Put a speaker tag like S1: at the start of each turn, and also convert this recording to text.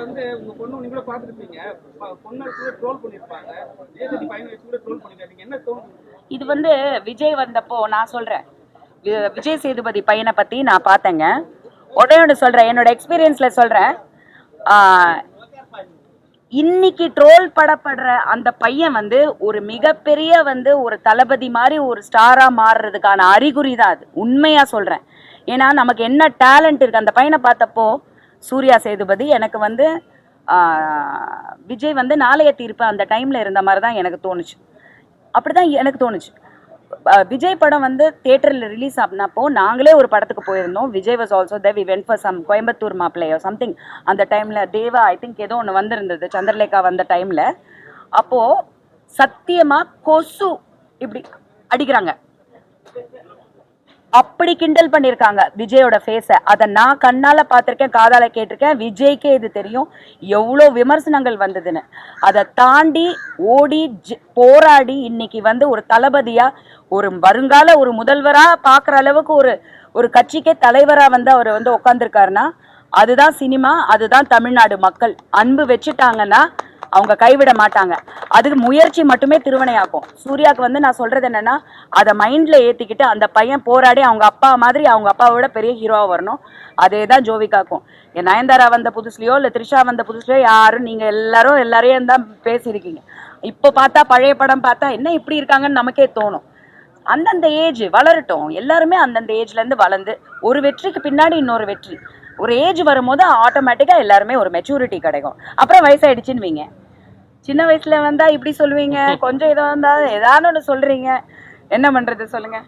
S1: வந்து உங்க பொண்ணு பாத்துருப்பீங்க கூட ட்ரோல் பண்ணிருப்பாங்க. வச்சு கூட ட்ரோல் பண்ணிருக்காங்க. என்ன
S2: இது வந்து விஜய் வந்தப்போ நான் சொல்றேன். விஜய் சேதுபதி பையனை பத்தி நான் பார்த்தேங்க. உடனே ஒன்று சொல்றேன். என்னோட எக்ஸ்பீரியன்ஸ்ல சொல்றேன். இன்னைக்கு ட்ரோல் படப்படுற அந்த பையன் வந்து ஒரு மிகப்பெரிய வந்து ஒரு தளபதி மாதிரி ஒரு ஸ்டாரா மாறுறதுக்கான அறிகுறி தான் அது. உண்மையா சொல்றேன். ஏன்னா நமக்கு என்ன டேலண்ட் இருக்கு? அந்த பையனை பார்த்தப்போ சூர்யா சேதுபதி எனக்கு வந்து விஜய் வந்து நாளைய தீர்ப்பு அந்த டைமில் இருந்த மாதிரி தான் எனக்கு தோணுச்சு. அப்படி தான் எனக்கு தோணுச்சு. விஜய் படம் வந்து தேட்டரில் ரிலீஸ் ஆனப்போ நாங்களே ஒரு படத்துக்கு போயிருந்தோம். Vijay was also they we went for some Coimbatore மாப்பிள்ளையோ something அந்த டைமில் தேவா ஐ திங்க் ஏதோ ஒன்று வந்திருந்தது. சந்திரலேகா வந்த டைமில் அப்போது சத்தியமாக கொசு இப்படி அடிக்கிறாங்க. அப்படி கிண்டல் பண்ணியிருக்காங்க விஜயோட ஃபேஸை அதை நான் கண்ணால் பார்த்துருக்கேன் காதால கேட்டிருக்கேன். விஜய்க்கே இது தெரியும். எவ்வளோ விமர்சனங்கள் வந்ததுன்னு. அதை தாண்டி ஓடி ஜ- போராடி இன்னைக்கு வந்து ஒரு தளபதியா ஒரு வருங்கால ஒரு முதல்வரா பார்க்குற அளவுக்கு ஒரு ஒரு கட்சிக்கே தலைவரா வந்து அவர் வந்து உட்காந்துருக்காருன்னா அதுதான் சினிமா அதுதான் தமிழ்நாடு மக்கள். அன்பு வச்சுட்டாங்கன்னா அவங்க கைவிட மாட்டாங்க. அதுக்கு முயற்சி மட்டுமே திருவினையாக்கும் சூர்யாவுக்கு வந்து நான் சொல்றது என்னன்னா அதை மைண்ட்ல ஏத்திக்கிட்டு அந்த பையன் போராடி அவங்க அப்பா மாதிரி அவங்க அப்பாவோட பெரிய ஹீரோவா வரணும். அதே தான் ஜோவிகாக்கும். என் நயன்தாரா வந்த புதுசுலயோ இல்ல த்ரிஷா வந்த புதுசுலயோ யாரும் நீங்க எல்லாரும் எல்லாரையும் தான் பேசியிருக்கீங்க. இப்போ பார்த்தா பழைய படம் பார்த்தா என்ன இப்படி இருக்காங்கன்னு நமக்கே தோணும். அந்தந்த ஏஜ் வளரட்டும். எல்லாருமே அந்தந்த ஏஜ்ல இருந்து வளர்ந்து ஒரு வெற்றிக்கு பின்னாடி இன்னொரு வெற்றி. ஒரு ஏஜ் வரும்போது ஆட்டோமேட்டிக்கா எல்லாருமே ஒரு மெச்சூரிட்டி கிடைக்கும். அப்புறம் வயசாயிடுச்சுன்னு வைங்க. சின்ன வயசுல வந்தா இப்படி சொல்லுவீங்க. கொஞ்சம் இதா வந்தா ஏதாவது ஒன்று சொல்றீங்க. என்ன பண்றது சொல்லுங்க.